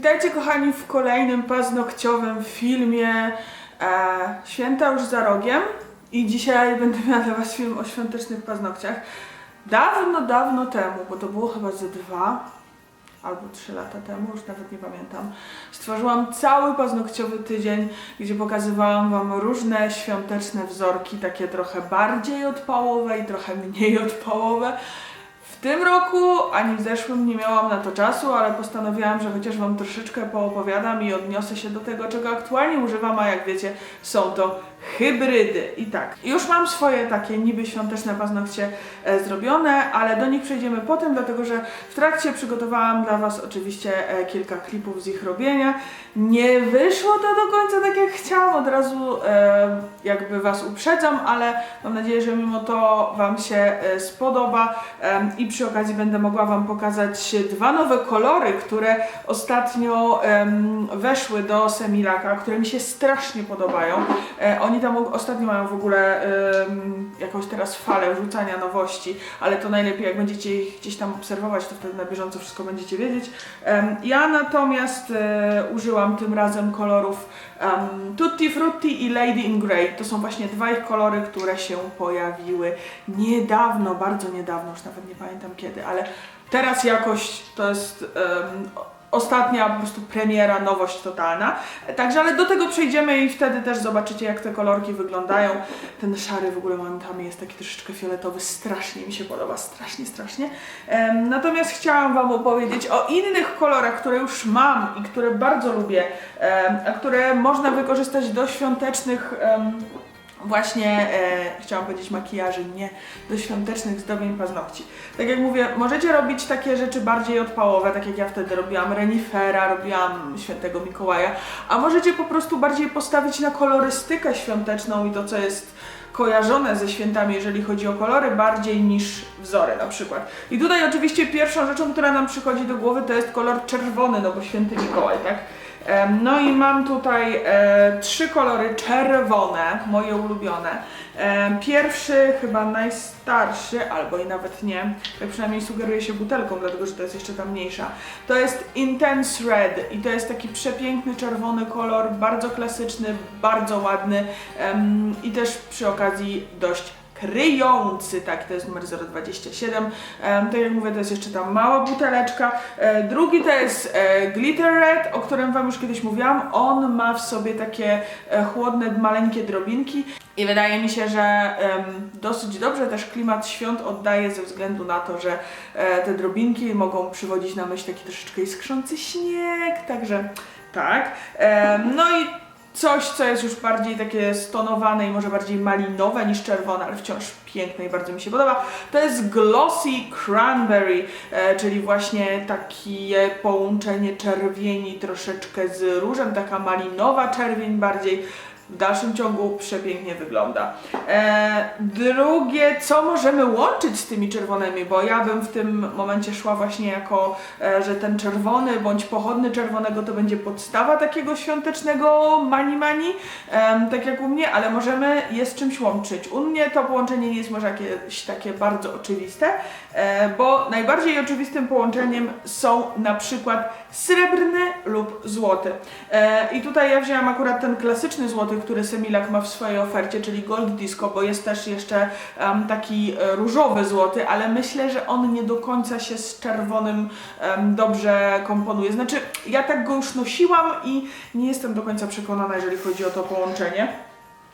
Witajcie kochani w kolejnym paznokciowym filmie e, Święta już za rogiem i dzisiaj będę miała dla Was film o świątecznych paznokciach. Dawno, dawno temu, bo to było chyba ze dwa albo trzy lata temu, już nawet nie pamiętam, stworzyłam cały paznokciowy tydzień, gdzie pokazywałam Wam różne świąteczne wzorki, takie trochę bardziej odpałowe i trochę mniej odpałowe. Tym roku ani w zeszłym nie miałam na to czasu, ale postanowiłam, że chociaż Wam troszeczkę poopowiadam i odniosę się do tego, czego aktualnie używam, a jak wiecie, są to hybrydy. I tak, już mam swoje takie niby świąteczne paznokcie e, zrobione, ale do nich przejdziemy potem, dlatego że w trakcie przygotowałam dla Was oczywiście e, kilka klipów z ich robienia. Nie wyszło to do końca tak jak chciałam, od razu e, jakby Was uprzedzam, ale mam nadzieję, że mimo to Wam się e, spodoba em, i przy okazji będę mogła Wam pokazać dwa nowe kolory, które ostatnio em, weszły do Semilaka, które mi się strasznie podobają. E, oni tam ostatnio mają w ogóle em, jakąś teraz falę rzucania nowości, ale to najlepiej jak będziecie ich gdzieś tam obserwować, to wtedy na bieżąco wszystko będziecie wiedzieć. Ja natomiast e, użyłam tym razem kolorów em, Tutti Frutti i Lady in Grey. To są właśnie dwa ich kolory, które się pojawiły niedawno, bardzo niedawno, już nawet nie pamiętam kiedy, ale teraz jakoś to jest ostatnia po prostu premiera, nowość totalna. Także, ale do tego przejdziemy i wtedy też zobaczycie, jak te kolorki wyglądają. Ten szary w ogóle momentami jest taki troszeczkę fioletowy, strasznie mi się podoba, strasznie, strasznie. Natomiast chciałam Wam opowiedzieć o innych kolorach, które już mam i które bardzo lubię, a które można wykorzystać do świątecznych właśnie, e, chciałam powiedzieć makijaży, nie, do świątecznych zdobień paznokci. Tak jak mówię, możecie robić takie rzeczy bardziej odpałowe, tak jak ja wtedy robiłam renifera, robiłam świętego Mikołaja, a możecie po prostu bardziej postawić na kolorystykę świąteczną i to, co jest kojarzone ze świętami, jeżeli chodzi o kolory, bardziej niż wzory na przykład. I tutaj oczywiście pierwszą rzeczą, która nam przychodzi do głowy, to jest kolor czerwony, no bo święty Mikołaj, tak? No i mam tutaj e, trzy kolory czerwone, moje ulubione. Pierwszy, chyba najstarszy, albo i nawet nie, tak przynajmniej sugeruje się butelką, dlatego że to jest jeszcze ta mniejsza. To jest Intense Red i to jest taki przepiękny czerwony kolor, bardzo klasyczny, bardzo ładny i też przy okazji dość kryjący, tak, to jest numer 027. Em, tak jak mówię, to jest jeszcze ta mała buteleczka. E, drugi to jest e, Glitter Red, o którym Wam już kiedyś mówiłam. On ma w sobie takie e, chłodne, maleńkie drobinki i wydaje mi się, że dosyć dobrze też klimat świąt oddaje ze względu na to, że e, te drobinki mogą przywodzić na myśl taki troszeczkę iskrzący śnieg, także tak. Em, no i coś, co jest już bardziej takie stonowane i może bardziej malinowe niż czerwone, ale wciąż piękne i bardzo mi się podoba. To jest Glossy Cranberry, e, czyli właśnie takie połączenie czerwieni troszeczkę z różem, taka malinowa czerwień bardziej. W dalszym ciągu przepięknie wygląda. E, drugie, co możemy łączyć z tymi czerwonymi, bo ja bym w tym momencie szła właśnie jako, e, że ten czerwony bądź pochodny czerwonego to będzie podstawa takiego świątecznego mani mani, em, tak jak u mnie, ale możemy je z czymś łączyć. U mnie to połączenie nie jest może jakieś takie bardzo oczywiste, e, bo najbardziej oczywistym połączeniem są na przykład srebrny lub złoty. E, I tutaj ja wzięłam akurat ten klasyczny złoty, który Semilak ma w swojej ofercie, czyli Gold Disco, bo jest też jeszcze em, taki e, różowy złoty, ale myślę, że on nie do końca się z czerwonym em, dobrze komponuje. Znaczy, ja tak go już nosiłam i nie jestem do końca przekonana, jeżeli chodzi o to połączenie.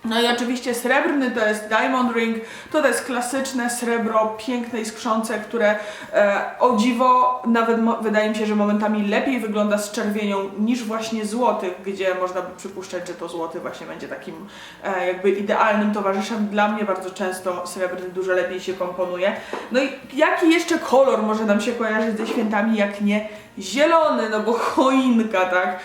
No i oczywiście srebrny to jest Diamond Ring, to jest klasyczne srebro, piękne i skrzące, które e, o dziwo nawet wydaje mi się, że momentami lepiej wygląda z czerwienią niż właśnie złoty, gdzie można by przypuszczać, że to złoty właśnie będzie takim e, jakby idealnym towarzyszem. Dla mnie bardzo często srebrny dużo lepiej się komponuje. No i jaki jeszcze kolor może nam się kojarzyć ze świętami, jak nie zielony, no bo choinka, tak?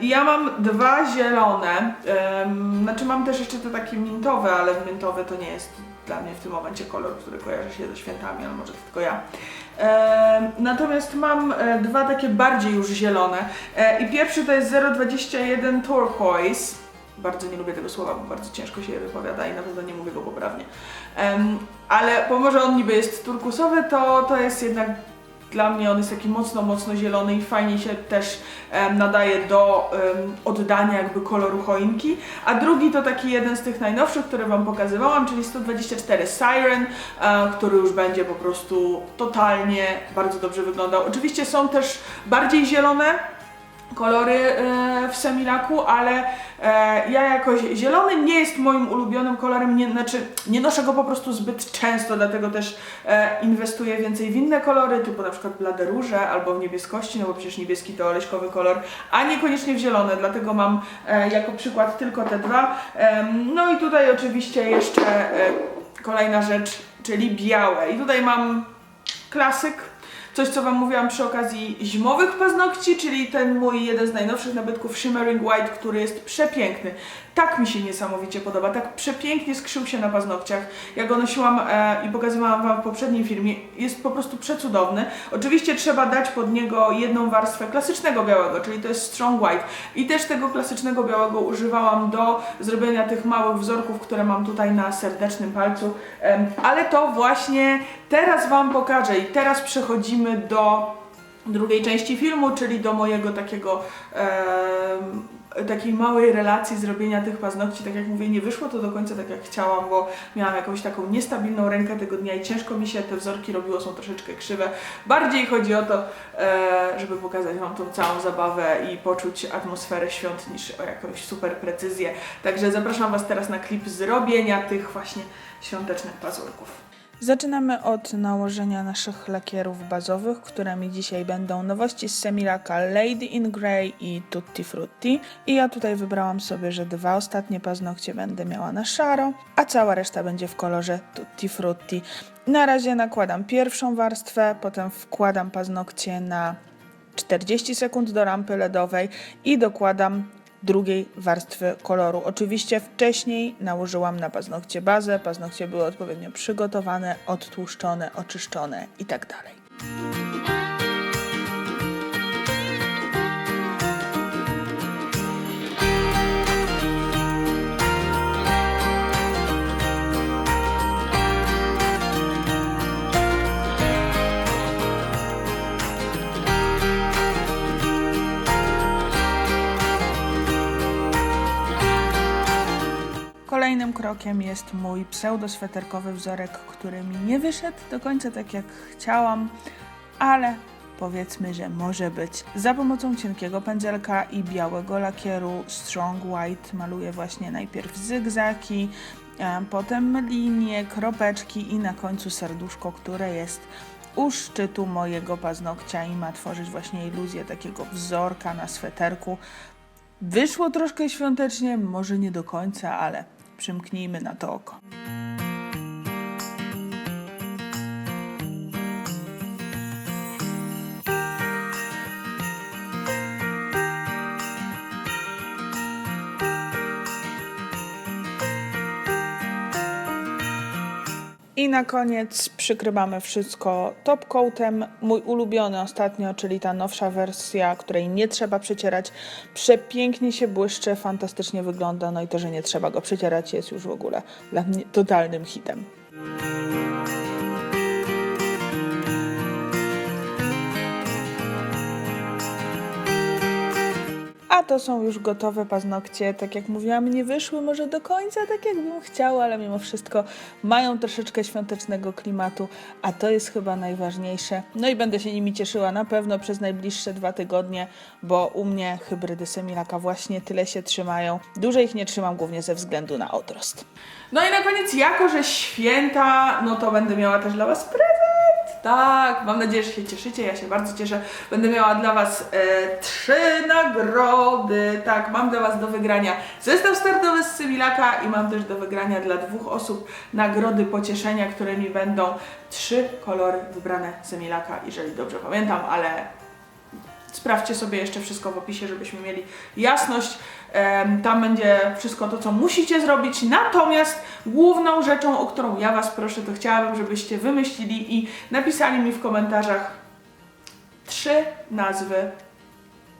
I ja mam dwa zielone, em, znaczy mam też jeszcze te takie mintowe, ale mintowe to nie jest dla mnie w tym momencie kolor, który kojarzy się ze świętami, ale może to tylko ja. Em, natomiast mam e, dwa takie bardziej już zielone e, i pierwszy to jest 021 Turquoise. Bardzo nie lubię tego słowa, bo bardzo ciężko się je wypowiada i na pewno nie mówię go poprawnie. Ale pomimo, że on niby jest turkusowy, to, to jest jednak Dla mnie on jest taki mocno, mocno zielony i fajnie się też nadaje do oddania jakby koloru choinki. A drugi to taki jeden z tych najnowszych, które Wam pokazywałam, czyli 124 Siren, e, który już będzie po prostu totalnie bardzo dobrze wyglądał. Oczywiście są też bardziej zielone, kolory e, w Semilaku, ale e, ja jakoś zielony nie jest moim ulubionym kolorem, nie, znaczy nie noszę go po prostu zbyt często, dlatego też e, inwestuję więcej w inne kolory, typu na przykład blade róże albo w niebieskości, no bo przecież niebieski to oleśkowy kolor, a niekoniecznie w zielone, dlatego mam jako przykład tylko te dwa. No i tutaj oczywiście jeszcze kolejna rzecz, czyli białe. I tutaj mam klasyk, Coś, co Wam mówiłam przy okazji zimowych paznokci, czyli ten mój jeden z najnowszych nabytków Shimmering White, który jest przepiękny. Tak mi się niesamowicie podoba, tak przepięknie skrzył się na paznokciach. Ja go nosiłam e, i pokazywałam Wam w poprzednim filmie. Jest po prostu przecudowny. Oczywiście trzeba dać pod niego jedną warstwę klasycznego białego, czyli to jest Strong White. I też tego klasycznego białego używałam do zrobienia tych małych wzorków, które mam tutaj na serdecznym palcu. Em, ale to właśnie teraz Wam pokażę i teraz przechodzimy do drugiej części filmu, czyli do mojego takiego em, takiej małej relacji zrobienia tych paznokci. Tak jak mówię, nie wyszło to do końca tak jak chciałam, bo miałam jakąś taką niestabilną rękę tego dnia i ciężko mi się te wzorki robiło, są troszeczkę krzywe. Bardziej chodzi o to, e, żeby pokazać Wam tą całą zabawę i poczuć atmosferę świąt niż o jakąś super precyzję. Także zapraszam Was teraz na klip zrobienia tych właśnie świątecznych pazurków. Zaczynamy od nałożenia naszych lakierów bazowych, którymi dzisiaj będą nowości z Semilaka Lady in Grey i Tutti Frutti. I ja tutaj wybrałam sobie, że dwa ostatnie paznokcie będę miała na szaro, a cała reszta będzie w kolorze Tutti Frutti. Na razie nakładam pierwszą warstwę, potem wkładam paznokcie na 40 sekund do rampy LEDowej i dokładam drugiej warstwy koloru. Oczywiście wcześniej nałożyłam na paznokcie bazę, paznokcie były odpowiednio przygotowane, odtłuszczone, oczyszczone i krokiem jest mój pseudosweterkowy wzorek, który mi nie wyszedł do końca tak jak chciałam, ale powiedzmy, że może być. Za pomocą cienkiego pędzelka i białego lakieru Strong White maluję właśnie najpierw zygzaki, potem linie, kropeczki i na końcu serduszko, które jest u szczytu mojego paznokcia i ma tworzyć właśnie iluzję takiego wzorka na sweterku. Wyszło troszkę świątecznie, może nie do końca, ale przymknijmy na to oko. Na koniec przykrywamy wszystko top coatem. Mój ulubiony ostatnio, czyli ta nowsza wersja, której nie trzeba przecierać. Przepięknie się błyszczy, fantastycznie wygląda. No i to, że nie trzeba go przecierać, jest już w ogóle dla mnie totalnym hitem. A to są już gotowe paznokcie. Tak jak mówiłam, nie wyszły może do końca tak, jakbym chciała, ale mimo wszystko mają troszeczkę świątecznego klimatu, a to jest chyba najważniejsze. No i będę się nimi cieszyła na pewno przez najbliższe dwa tygodnie, bo u mnie hybrydy Semilaka właśnie tyle się trzymają. Dłużej ich nie trzymam głównie ze względu na odrost. No i na koniec, jako że święta, no to będę miała też dla Was prezent. Tak, mam nadzieję, że się cieszycie. Ja się bardzo cieszę. Będę miała dla Was e, trzy nagrody. Tak, mam dla Was do wygrania zestaw startowy z Symilaka i mam też do wygrania dla dwóch osób nagrody pocieszenia, którymi będą trzy kolory wybrane Symilaka, jeżeli dobrze pamiętam, ale Sprawdźcie sobie jeszcze wszystko w opisie, żebyśmy mieli jasność. Tam będzie wszystko to, co musicie zrobić. Natomiast główną rzeczą, o którą ja Was proszę, to chciałabym, żebyście wymyślili i napisali mi w komentarzach trzy nazwy,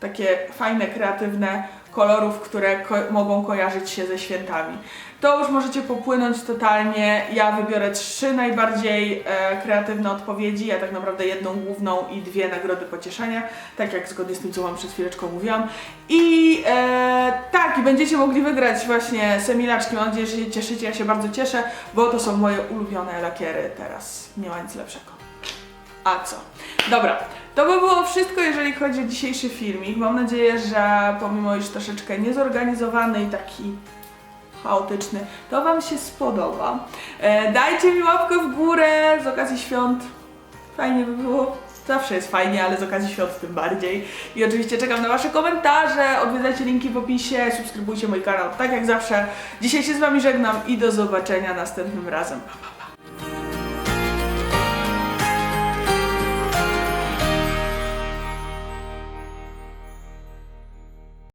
takie fajne, kreatywne kolorów, które ko- mogą kojarzyć się ze świętami. To już możecie popłynąć totalnie. Ja wybiorę trzy najbardziej e, kreatywne odpowiedzi, a tak naprawdę jedną główną i dwie nagrody pocieszenia, tak jak zgodnie z tym, co Wam przed chwileczką mówiłam. I e, tak, będziecie mogli wygrać właśnie semilaczki. Mam nadzieję, że się cieszycie. Ja się bardzo cieszę, bo to są moje ulubione lakiery teraz. Nie ma nic lepszego. A co? Dobra, to by było wszystko, jeżeli chodzi o dzisiejszy filmik. Mam nadzieję, że pomimo iż troszeczkę niezorganizowany i taki chaotyczny, to Wam się spodoba. E, dajcie mi łapkę w górę z okazji świąt. Fajnie by było. Zawsze jest fajnie, ale z okazji świąt tym bardziej. I oczywiście czekam na Wasze komentarze, odwiedzajcie linki w opisie, subskrybujcie mój kanał, tak jak zawsze. Dzisiaj się z Wami żegnam i do zobaczenia następnym razem. Pa, pa.